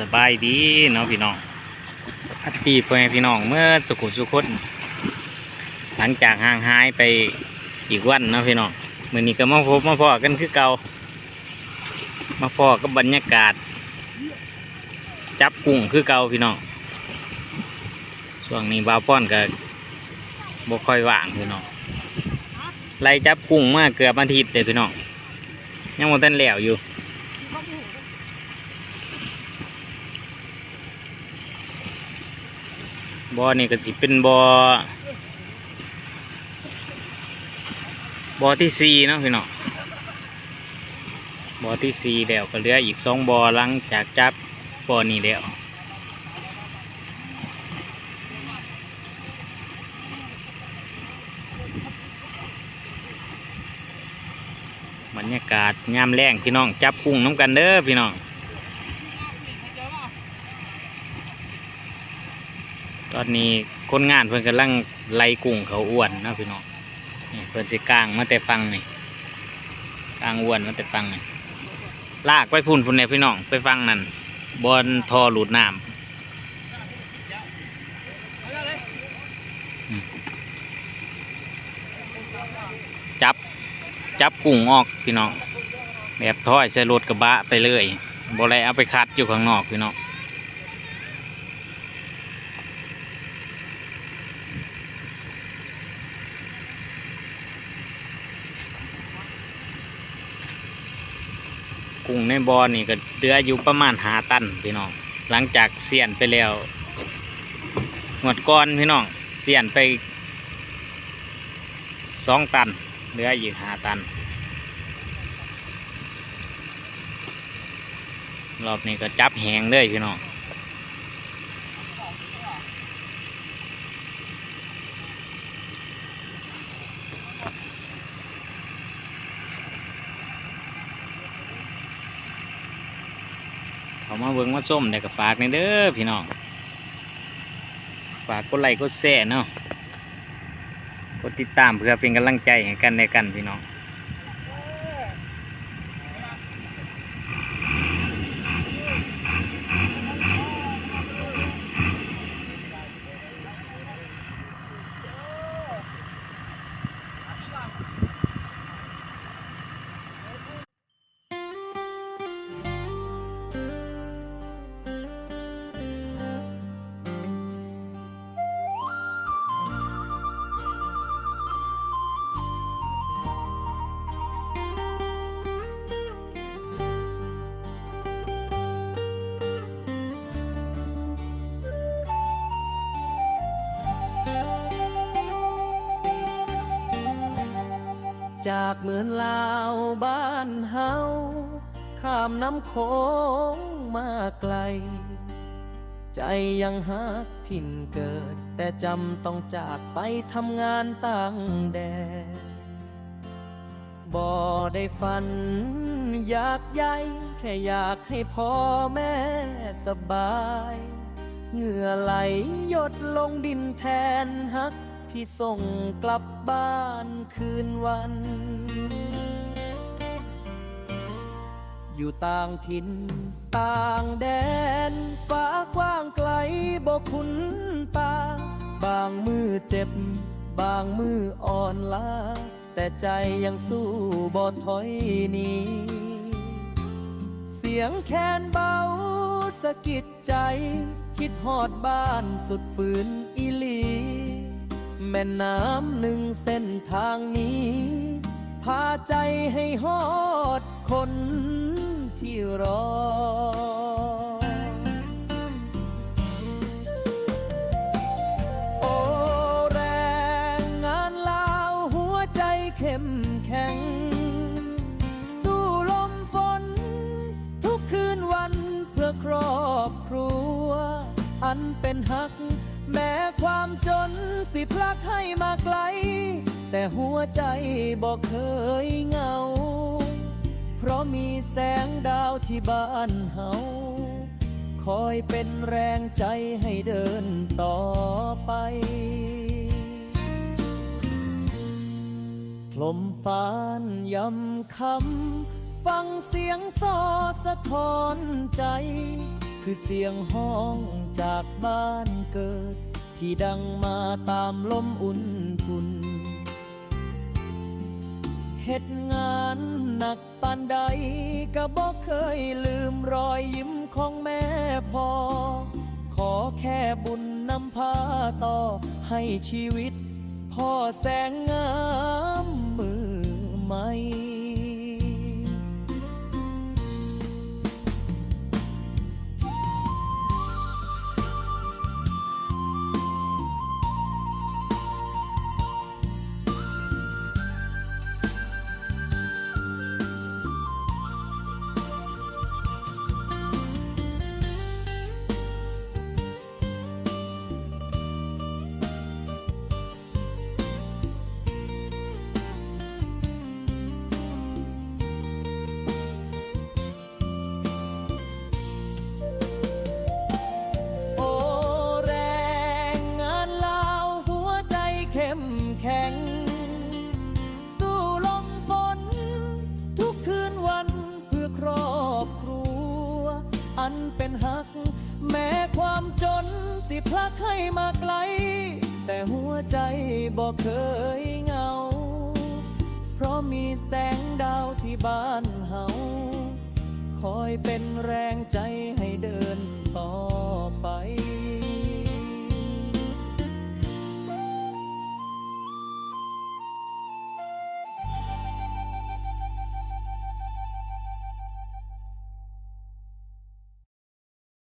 สบายดีเนาะพี่น้องสวัสดีพ่อแม่พี่น้องเมื่อสุขุสุขนหลังจากห่างหายไปอีกวันเนาะพี่น้องเมื่อนี้ก็มาพบมาพอกันคือเก่ามาพอกับบรรยากาศ จับกุ้งคือเก่าพี่น้องช่วงนี้บาวป้อนก็บ่ค่อยว่างพี่น้องไล่จับกุ้งมาเกือบอาทิตย์เลยพี่น้องยังบ่ทันแล้วอยู่ บ่อนี่ก็สิเป็นบ่อบ่อที่สี่เนาะพี่น้องบ่อที่สี่แล้วก็เหลืออีกสองบ่อหลังจากจับบ่อนี้แล้วบรรยากาศยามแรงพี่น้องจับกุ้งน้ำกันเด้อพี่น้อง ตอนนี้คนงานเพิ่นกำลังไล่กุ้งเขาอ้วนนะพี่น้องนี่เพิ่นสิกลางมาแต่ฟังนี่กลางอ้วนมาแต่ฟังนี่ลากไปพุ่นพุ่นเนี่ยพี่น้องไปฟังนั่นบอนทอหลุดน้ำจับจับกุ้งออกพี่น้องแบบถ้อยใส่รถกระบะไปเลยบ่ได้เอาไปคัดอยู่ข้างนอกพี่น้อง กุ้งในบ่อนี่ก็เดืออยู่ประมาณหาตันพี่น้อง หลังจากเสียนไปแล้วหมดก้อนพี่น้องเสียนไปสองตันเดืออยู่หาตัน รอบนี้ก็จับแหงเลยพี่น้อง เขามาเบิ้งมาส้มแต่ก็ฝากในเด้อพี่น้อง ฝากกดไลค์กดแชร์เนาะ กดติดตามเพื่อเป็นกำลังใจให้กันในกันพี่น้อง จากเหมืองลาวบ้านเฮาข้ามน้ำโขงมาไกล ใจยังหักถิ่นเกิด แต่จำต้องจากไปทำงานต่างแดนบ่ได้ฝัน อยากใหญ่แค่อยากให้พ่อแม่สบาย เหงื่อไหลหยดลงดินแทนฮัก ที่ส่งกลับบ้านคืนวัน อยู่ต่างถิ่นต่างแดนฟ้ากว้างไกลบอกคุณตา บางมือเจ็บ บางมืออ่อนล้า แต่ใจยังสู้บ่ถอยหนีเสียงแคนเบาสะกิดใจ คิดฮอดบ้านสุดฝืนอีหลี แม่น้ำหนึ่งเส้นทางนี้ พาใจให้ฮอดคนที่รอ โอ้แรงงานลาวหัวใจเข้มแข็ง สู้ลมฝน ทุกคืนวันเพื่อครอบครัว อันเป็นหัก แม้ความจนสิพลักให้มาไกล แต่หัวใจบอกเคยเงา เพราะมีแสงดาวที่บ้านเฮาคอยเป็นแรงใจให้เดินต่อไปลมฟานยำคำ ฟังเสียงซอสะท้อนใจ คือเสียงห้องจากบ้านเกิด ที่ดังมาตามลมอุ่นทุนเหตุงานหนักปานใดก็บอกเคยลืมรอยยิ้มของแม่พอ ขอแค่บุญนำพาต่อให้ชีวิตพ่อแสงงามมือใหม่ ลักให้มาไกล แต่หัวใจบอกเคยเหงา เพราะมีแสงดาวที่บ้านเฮาคอยเป็นแรงใจให้เดินต่อไป